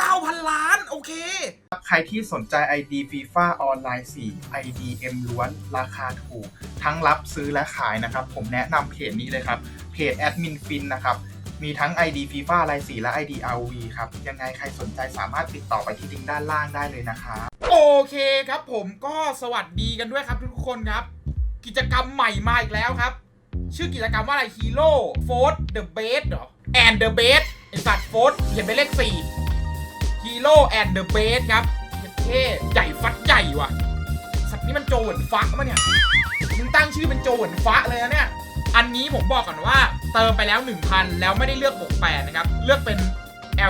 9,000 ล้าน โอเค ใครที่สนใจ ID FIFA ออนไลน์ 4 IDM ล้วน ราคาถูก ทั้งรับซื้อและขายนะครับ ผมแนะนำเพจนี้เลยครับ เพจแอดมินฟินนะครับ มีทั้ง ID FIFA ราย4และ ID RV ครับ ยังไงใครสนใจสามารถติดต่อไปที่ลิงก์ด้านล่างได้เลยนะครับโอเคครับผมก็สวัสดีกันด้วยครับทุกคนครับ กิจกรรมใหม่มาอีกแล้วครับ ชื่อกิจกรรมว่าอะไรฮีโร่โฟร์เดอะเบสเหรอแอนเดอะเบสไอสัตว์โฟร์เขียนเป็นเลขสี่ ฮีโร่แอนเดอะเบสครับเท่ใหญ่ฟัดใหญ่ว่ะ สัตว์นี่มันโจเหวินฟักมะเนี่ยมึงตั้งชื่อเป็นโจเหวินฟักเลยนะเนี่ย อันนี้ผมบอกก่อนว่าเติมไปแล้ว 1,000 แล้วไม่ได้เลือกบวก8นะครับ เลือกเป็น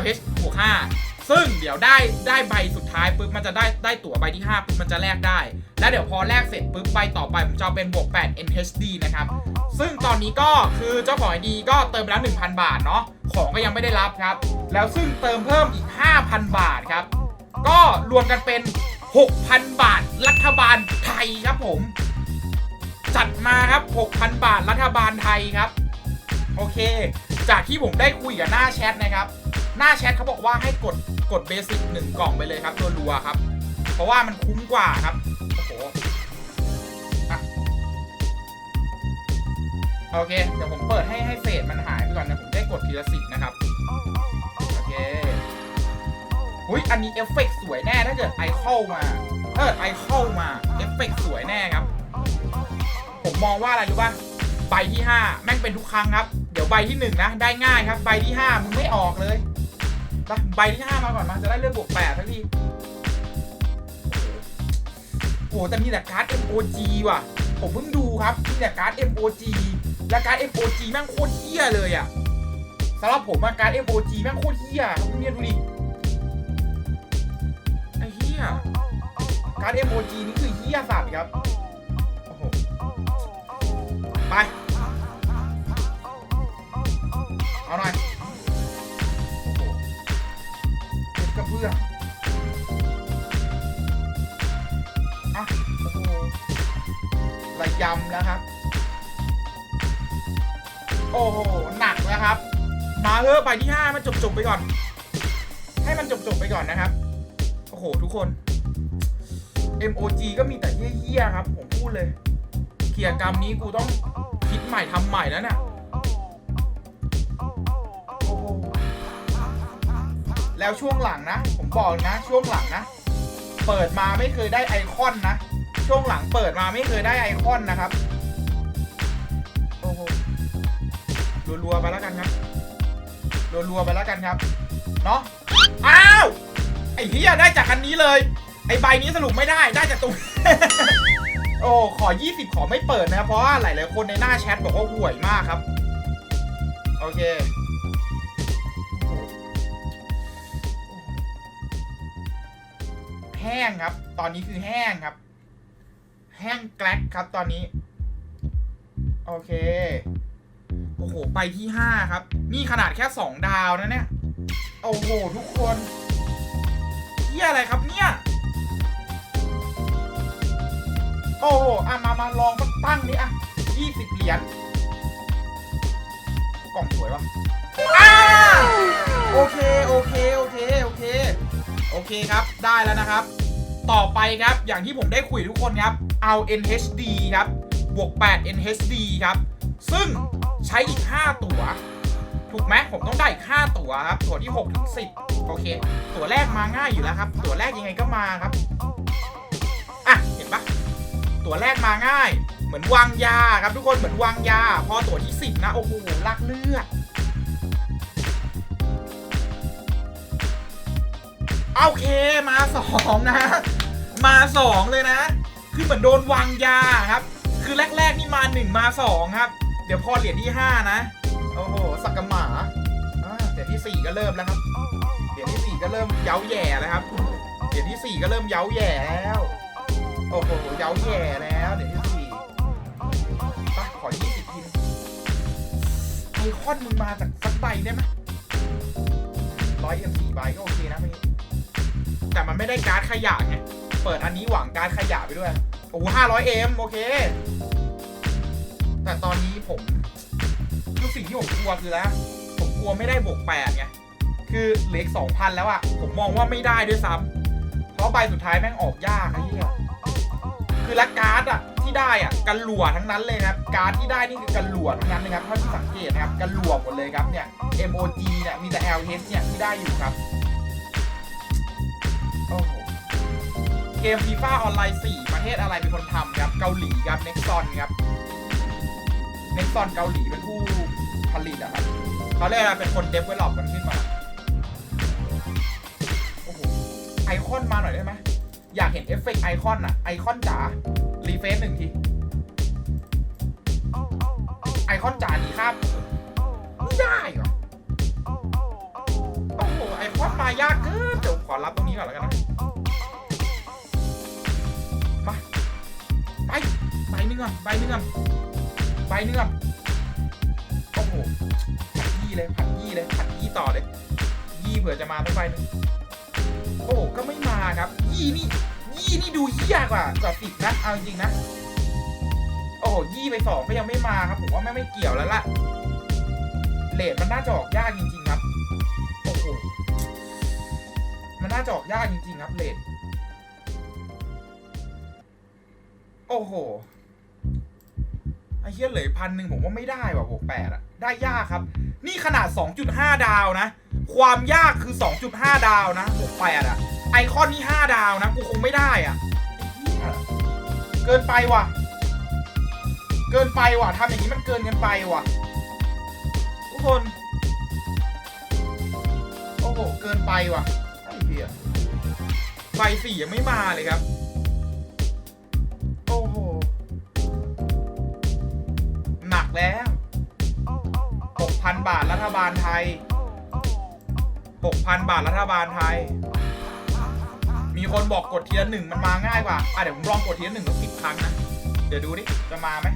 LH บวก5ซึ่งเดี๋ยวได้ได้ใบสุดท้ายปุ๊บมันจะได้ได้ตั๋วใบที่5ปุ๊บมันจะแลกได้ แล้วเดี๋ยวพอแลกเสร็จปุ๊บใบต่อไปผมจะเอาเป็นบวก8 NHD นะครับ ซึ่งตอนนี้ก็คือเจ้าของไอดีก็เติมไปแล้ว 1,000 บาทเนาะ ของก็ยังไม่ได้รับครับ แล้วซึ่งเติมเพิ่มอีก 5,000 บาทครับ ก็รวมกันเป็น 6,000 บาทรัฐบาลไทยครับผม จัดมาครับ 6,000 บาทรัฐบาลไทยครับ โอเค จากที่ผมได้คุยกับหน้าแชทนะครับ หน้าแชทเขาบอกว่าให้กดกดเบสิกหนึ่งกล่องไปเลยครับตัวรัวครับ เพราะว่ามันคุ้มกว่าครับ โอ้โห โอเค เดี๋ยวผมเปิดให้ให้เศษมันหายไปก่อนนะ ผมได้กดทีละสิบนะครับ โอเคอุ้ยอันนี้เอฟเฟกต์สวยแน่ถ้าเกิดไอเข้ามาถ้าเกิดไอเข้ามา เอฟเฟกต์สวยแน่ครับ ผมมองว่าอะไรรู้ป่ะ ใบที่ 5 แม่งเป็นทุกครั้งครับ เดี๋ยวใบที่ 1 นะ ได้ง่ายครับ ใบที่ 5 มึงไม่ออกเลยไปใบที่ 5 มาก่อนมาจะได้เลือกบวก8ทันทีโอ้โหแต่มีแต่การ์ด MOG ว่ะ ผมเพิ่งดูครับ มีแต่การ์ด MOG และการ์ด MOG แม่งโคตรเฮี้ยเลยอะสำหรับผมอะการ์ด MOG แม่งโคตรเฮี้ยครับเนี่ยดูดิไอ้เฮี้ยการ์ด MOG นี่คือเฮี้ยสัตว์ครับโอ้โหไปเอาหน่อยกระเพื่อมอะโอ้โหระยำแล้วครับ โอ้โห หนักแล้วครับ มาเถอะไปที่5มันจบจบๆไปก่อน ให้มันจบจบๆไปก่อนนะครับ โอ้โห ทุกคน MOG ก็มีแต่เหี้ยๆครับ ผมพูดเลยเกียรกรรมนี้กูต้องคิดใหม่ทำใหม่แล้วเนี่ยแล้วช่วงหลังนะ ผมบอกนะ ช่วงหลังนะ เปิดมาไม่เคยได้ไอคอนนะ ช่วงหลังเปิดมาไม่เคยได้ไอคอนนะครับ รัวๆไปแล้วกันครับรัวๆไปแล้วกันครับเนาะอ้าวไอ้เฮียได้จากอันนี้เลย ไอ้ใบนี้สรุปไม่ได้ได้จากตรงโอ้ขอ 20 ขอไม่เปิดนะครับเพราะว่าหลายๆคนในหน้าแชทบอกว่าห่วยมากครับ โอเคแห้งครับ ตอนนี้คือแห้งครับ แห้งแกลกครับตอนนี้ โอเค โอ้โห ไปที่ 5 ครับ นี่ขนาดแค่ 2 ดาวนะเนี่ย โอ้โห ทุกคนเฮียอะไรครับเนี่ย โอ้โหอะมามาลองตั้งนี้อะยี่สิบเหรียญกล่องสวยวะอ้าโอเค โอเค โอเค โอเค โอเคครับ ได้แล้วนะครับ ต่อไปครับ อย่างที่ผมได้คุยทุกคนครับ เอา NHD ครับ บวก 8 NHD ครับ ซึ่ง ใช้อีก 5 ตัว ถูกไหมผมต้องได้อีก 5 ตัวครับ ตัวที่6ถึง10 โอเค ตัวแรกมาง่ายอยู่แล้วครับ ตัวแรกยังไงก็มาครับ อะ เห็นปะตัวแรกมาง่าย เหมือนวางยาครับทุกคน เหมือนวางยา พอตัวที่สิบนะ โอ้โหลักเลือดโอเค มาสองนะ มาสองเลยนะ คือเหมือนโดนวางยาครับ คือแรก ๆ นี่มาหนึ่งมาสองครับ เดี๋ยวพอเหรียญที่ห้านะ โอ้โห สักกะหมาอ่าเหรียญที่สี่ก็เริ่มแล้วครับ เหรียญที่สี่ก็เริ่มเย้าแย่แล้วครับ เหรียญที่สี่ก็เริ่มเย้าแย่แล้ว โอ้โห เย้าแย่แล้วเดี๋ยวที่สี่ไปขอยี่สิบทีไอคอนมึงมาจากสักใบได้ไหมร้อยเอ็มสี่ใบก็โอเคนะเมื่อกี้แต่มันไม่ได้การ์ดขยะไง เปิดอันนี้หวังการ์ดขยะไปด้วย โอ้ห้าร้อยเอ็มโอเค แต่ตอนนี้ผมคือสิ่งที่ผมกลัวคือแล้ว ผมกลัวไม่ได้บวกแปดไงคือเหลืออีกสองพันแล้วอะผมมองว่าไม่ได้ด้วยซ้ำเพราะใบสุดท้ายแม่งออกยากไอ้เหี้ยคือละการ์ดอะที่ได้อะกันหลัวทั้งนั้นเลยนะครับ การ์ดที่ได้นี่คือกันหลัวทั้งนั้นเลยครับเท่าที่สังเกตนะครับกันหลัวหมดเลยครับเนี่ย MOG เนี่ยมีแต่ LH เนี่ยที่ได้อยู่ครับโอ้โหเกมฟีฟ่าออนไลน์4ประเทศอะไรเป็นคนทำครับ เกาหลีครับ n e x o n ครับ n e x o n เกาหลีเป็นผู้ผลิตอะครับเขาเรียกอะไรเป็นคนเดเวลลอปกันขึ้นมา โอ้โห ไอคอนมาหน่อยได้ไหมอยากเห็นเอฟเฟกต์ไอคอนอะไอคอนจ๋า รีเฟซหนึ่งที ไอคอนจ๋าดีครับไม่ได้เหรอ โอ้โห ไอคอนมายากเกินเดี๋ยวขอรับตรงนี้ก่อนแล้วกันนะมาไปใบหนึ่งก่อนใบหนึ่งก่อน บหนึ่งก่อนโอ้โหผัดยี่เลยผัดยี่เลยผัดยี่ต่อเลยยี่เผื่อจะมาสักใบหนึ่งโอ้ก็ไม่มาครับยี่นี่ยี่นี่ดูเหี้ยกว่ากว่าสิบนะเอาจริงนะ โอ้โหยี่ไปสองก็ยังไม่มาครับผมว่าไม่ไม่เกี่ยวแล้วล่ะเลทมันน่าจะออกยากจริง ๆ ครับโอ้โหมันน่าจะออกยากจริง ๆ ครับเลทโอ้โห ไอ้เหี้ยเหลือพันหนึ่งผมว่าไม่ได้ว่ะบวกแปดอะได้ยากครับ นี่ขนาด 2.5 ดาวนะ ความยากคือ 2.5 ดาวนะบวกแปดอะไอคอนนี่5ดาวนะ กูคงไม่ได้อะเหี้ยเกินไปว่ะ เกินไปว่ะทำอย่างนี้มันเกินกันไปว่ะ ทุกคน โอ้โห เกินไปว่ะไอ้เหี้ยใบสี่ยังไม่มาเลยครับ แล้ว 6,000 บาทรัฐบาลไทย 6,000 บาทรัฐบาลไทย มีคนบอกกดเทีละหนึ่งมันมาง่ายกว่า อะเดี๋ยวผมลองกดเทีละหนึ่งสักสิบครั้งนะ เดี๋ยวดูดิ จะมาไหม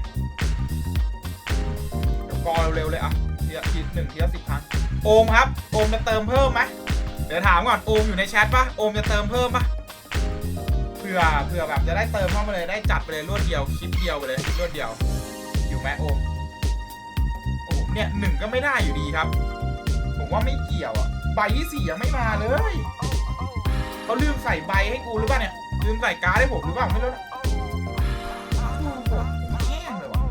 เดี๋ยวกอเร็วๆเลยอะทีละทีหนึ่งเทีละสิบครั้ง โอมครับ โอมจะเติมเพิ่มไหมเดี๋ยวถามก่อน โอมอยู่ในแชทปะโอมจะเติมเพิ่มปะเผื่อเผื่อแบบจะได้เติมเข้ามาเลยได้จัดไปเลยรวดเดียวคลิปเดียวไปเลยรวดเดียว อยู่ไหมโอม เนี่ยหนึ่งก็ไม่ได้อยู่ดีครับ ผมว่าไม่เกี่ยวอะใบที่สี่ยังไม่มาเลยเขาลืมใส่ใบให้กูหรือเปล่าเนี่ยลืมใส่การ์ดให้ผมหรือเปล่าไม่รู้นะคือผมแห้งเลยว่ะ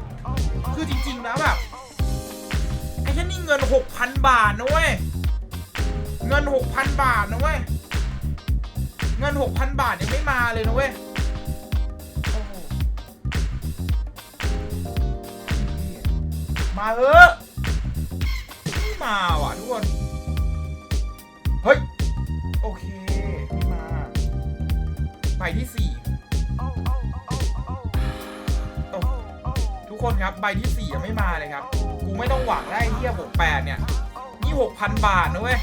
คือจริงๆแล้วแบบไอ้แค่นี่เงินหกพันบาทนะเว้ยเงินหกพันบาทนะเว้ยเงิน6,000บาทยังไม่มาเลยนะเว้ยมาเถอะ ม่าว่ะทุกคน เฮ้ย โอเค ไม่มา ใบที่สี่โอ้ทุกคนครับใบที่สี่ยังไม่มาเลยครับ กูไม่ต้องหวังได้เทียหกแปดเนี่ย นี่หกพันบาทนะเว้ย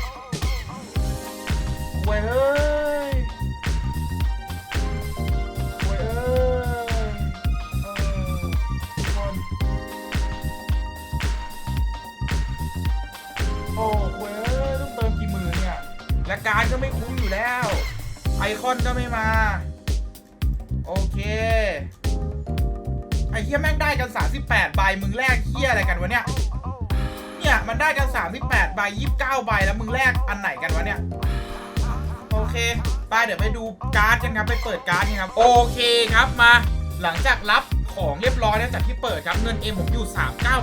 เว้ย นก็ไม่มา โอเค ไอ้เฮียแม่งได้กัน 38 ใบ มึงแลกเฮียอะไรกันวะเนี่ย เนี่ยมันได้กัน 38 ใบ 29 ใบ แล้วมึงแลกอันไหนกันวะเนี่ย โอเค ไปเดี๋ยวไปดูการ์ดกันครับ ไปเปิดการ์ดกันครับ โอเคครับมา หลังจากรับ ของเรียบร้อยแล้วจากที่เปิดครับเงิน M ผมอยู่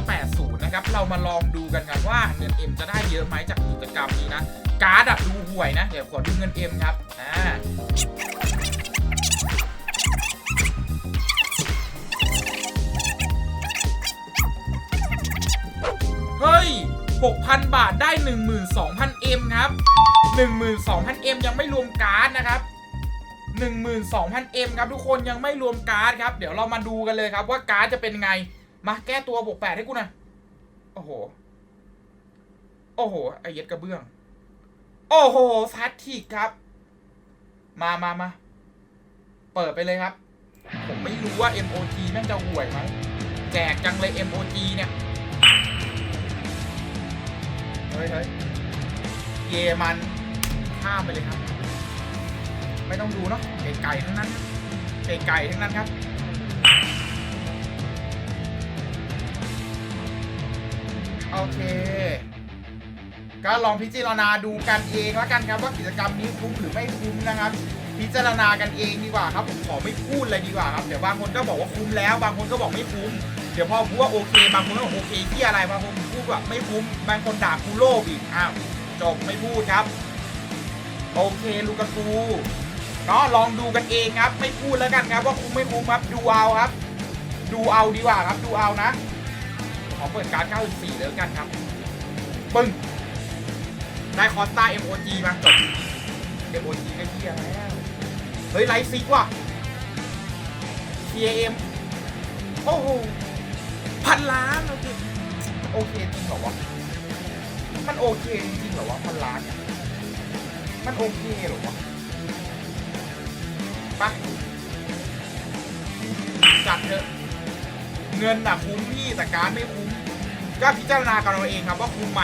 3980 นะครับ เรามาลองดูกันครับว่าเงิน M จะได้เยอะไหมจากกิจกรรมนี้นะ การ์ดอะดูห่วยนะ เดี๋ยวขอดูเงิน M ครับอ่าเฮ้ย 6,000 บาทได้ 12,000 M ครับ 12,000 M ยังไม่รวมการ์ดนะครับ 12,000 M ครับทุกคนยังไม่รวมการ์ดครับ เดี๋ยวเรามาดูกันเลยครับว่าการ์ดจะเป็นไง มาแก้ตัวบวกแปดให้กูหน่อยโอ้โห โอ้โห ไอเย็ดกระเบื้อง โอ้โหแฟตทิกครับ มามามาเปิดไปเลยครับ ผมไม่รู้ว่า MOG แม่งจะห่วยไหมแจกจังเลย MOG เนี่ย เฮ้ยเฮ้ยเยมันข้ามไปเลยครับ ไม่ต้องดูเนาะไก่ๆทั้งนั้นไก่ๆทั้งนั้นครับโอเค ก็ลองพิจารณาดูกันเองแล้วกันครับว่ากิจกรรมนี้คุ้มหรือไม่คุ้มนะครับ พิจารณากันเองดีกว่าครับผมขอไม่พูดเลยดีกว่าครับเดี๋ยวบางคนก็บอกว่าคุ้มแล้ว บางคนก็บอกไม่คุ้มเดี๋ยวพอพูดว่าโอเค บางคนก็บอกโอเคที่อะไรบางคนพูดว่าไม่คุ้มบางคนด่ากูโลภอีกอ้าวจบไม่พูดครับ โอเคลูกากู เนาะลองดูกันเองครับ ไม่พูดแล้วกันครับว่าคุ้มไม่คุ้มครับดูเอาครับ ดูเอาดีกว่าครับดูเอานะขอเปิดการ์ด94เลยแล้วกันครับปึ้งได้คอสต้า MOG มาจบ MOG ก็เที่ยแล้ว เฮ้ยไลท์ซิกว่ะ TAM โอ้โหพันล้านโอเคโอเคจริงเหรอวะ มันโอเคจริงเหรอวะพันล้านเนี่ยมันโอเคเหรอวะ ไปจัดเถอะ เงินอะคุ้มพี่แต่การไม่คุ้ม ก็พิจารณากันเอาเองครับว่าคุ้มไหม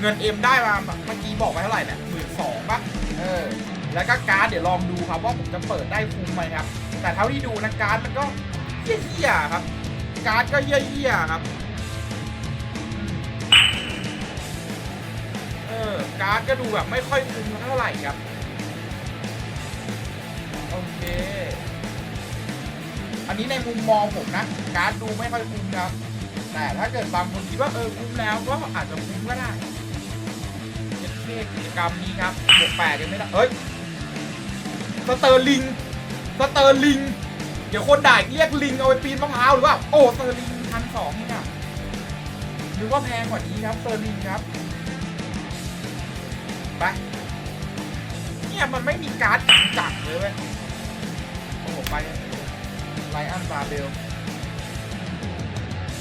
เงินเอ็มได้มาเมื่อกี้บอกไปเท่าไหร่เนี่ยหมื่นสองปะเออ แล้วก็การ์ดเดี๋ยวลองดูครับว่าผมจะเปิดได้คุ้มไหมครับ แต่เท่าที่ดูนะการ์ดมันก็เหี้ยๆครับ การ์ดก็เหี้ยๆครับเออการ์ดก็ดูแบบไม่ค่อยคุ้มเท่าไหร่ครับ เค อันนี้ในมุมมองผมนะ การดูไม่ค่อยคุ้มครับ แต่ถ้าเกิดบางคนคิดว่าเออคุ้มแล้วก็อาจจะคุ้มก็ได้เจ็ดเลขกิจกรรมนี้ครับบวกแปดยังไม่ได้ เอ้ย สเตอร์ลิง สเตอร์ลิง เดี๋ยวคนด่าเรียกลิงเอาไปปีนมะพร้าวหรือว่า โอ้สเตอร์ลิงพันสองนี่ครับหรือว่าแพงกว่านี้ครับสเตอร์ลิงครับไปเนี่ยมันไม่มีการ์ดจักเลยเว้ย ไปไลอันบาเบล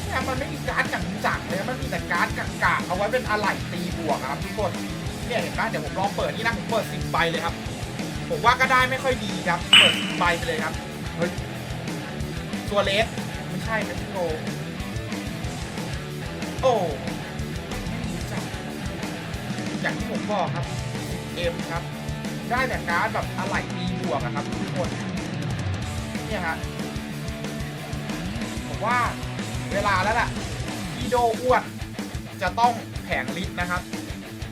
เนี่ยมันไม่มีการ์ดจังจังเลยมันมีแต่การ์ดกากาเอาไว้เป็นอะไหล่ตีบวกครับทุกคนเนี่ยเห็นไหมเดี๋ยวผมลองเปิดนี่นะผมเปิดสิบใบเลยครับ ผมว่าก็ได้ไม่ค่อยดีครับ เปิดสิบใบไปเลยครับเฮ้ยตัวเลสไม่ใช่ไม่ใช่โลโอ้ไม่รู้จักอย่างที่ผมบอกครับเอ็มครับ ได้แต่การ์ดแบบอะไหล่ตีบวกอะครับทุกคน เนี่ยฮะผมว่าเวลาแล้วล่ะที่โดอ้วนจะต้องแผงลิตนะครับ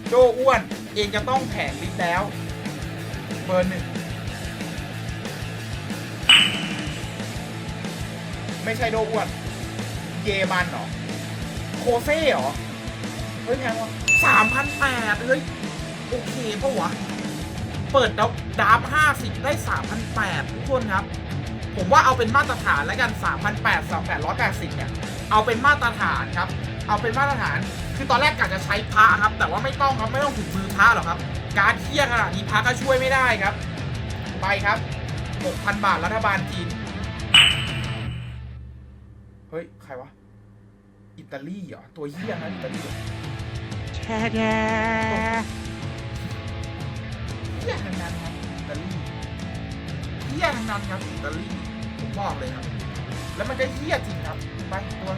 โดอ้วนเองจะต้องแผงลิตแล้ว เบอร์หนึ่งไม่ใช่โดอ้วน เยมันเหรอ โคเซ่เหรอ เฮ้ยแพงวะสามพันแปดเฮ้ย โอเคปะวะ เปิดดาวดาบห้าสิบได้สามพันแปดทุกคนครับ ผมว่าเอาเป็นมาตรฐานแล้วกัน 3,800 3,880 เนี่ย เอาเป็นมาตรฐานครับ เอาเป็นมาตรฐาน คือตอนแรกกะจะใช้พระครับ แต่ว่าไม่ต้องครับ ไม่ต้องถึงมือพระหรอกครับ การเที่ยขนาดนี้พระก็ช่วยไม่ได้ครับ ไปครับ 6,000 บาทรัฐบาลจีน เฮ้ย ใครวะ อิตาลีเหรอ ตัวเฮี้ยนะอิตาลีเหรอเฮี้ยทั้งนั้นครับอิตาลีเฮี้ยทั้งนั้นครับอิตาลี ผมบอกเลยครับ แล้วมันก็เฮี้ยจริงครับไปตัว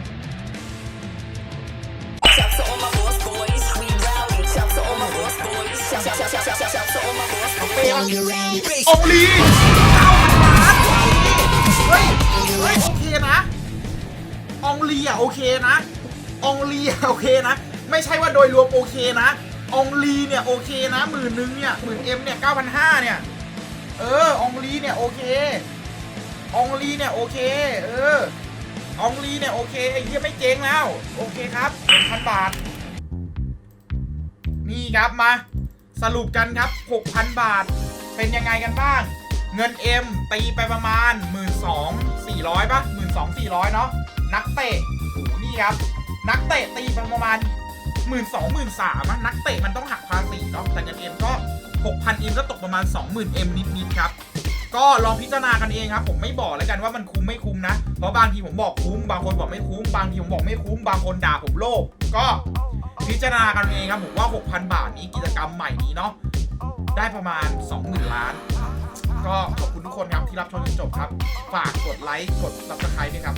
Shout to all my boss boys, we rowdy. Shout to all my boss boys. Shout, shout, shout, shout, shout, shout to all my boss เปย์องลีเก้าพันล้านเฮ้ยเฮ้ยโอเคนะองลีอะโอเคนะองลีอะโอเคนะ ไม่ใช่ว่าโดยรวมโอเคนะองลีเนี่ยโอเคนะหมื่นนึงเนี่ยหมื่นเอ็มเนี่ยเก้าพันห้าเนี่ย เออองลีเนี่ยโอเค องลีเนี่ยโอเค เออ องลีเนี่ยโอเคไอ้เหี้ยไม่เจ๊งแล้ว โอเคครับหนึ่งพันบาท นี่ครับมา สรุปกันครับ 6,000 บาท เป็นยังไงกันบ้าง เงิน M ตีไปประมาณ 12,400ป่ะ 12,400 เนาะ นักเตะโอ้โหนี่ครับ นักเตะตีไปประมาณ 12,000 13,000อะนักเตะมันต้องหักภาษีเนาะ แต่เงิน M ก็ 6,000 M ก็ตกประมาณ 20,000 M นิดๆครับ ก็ลองพิจารณากันเองครับ ผมไม่บอกแล้วกันว่ามันคุ้มไม่คุ้มนะ เพราะบางทีผมบอกคุ้ม บางคนบอกไม่คุ้ม บางทีผมบอกไม่คุ้ม บางคนด่าผมโลภก็พิจารณากันเองครับผมว่า 6,000 บาทนี้กิจกรรมใหม่นี้เนาะได้ประมาณ 20,000 ล้าน ก็ขอบคุณทุกคนครับที่รับชมจนจบครับ ฝากกดไลค์กด subscribe ด้วยครับ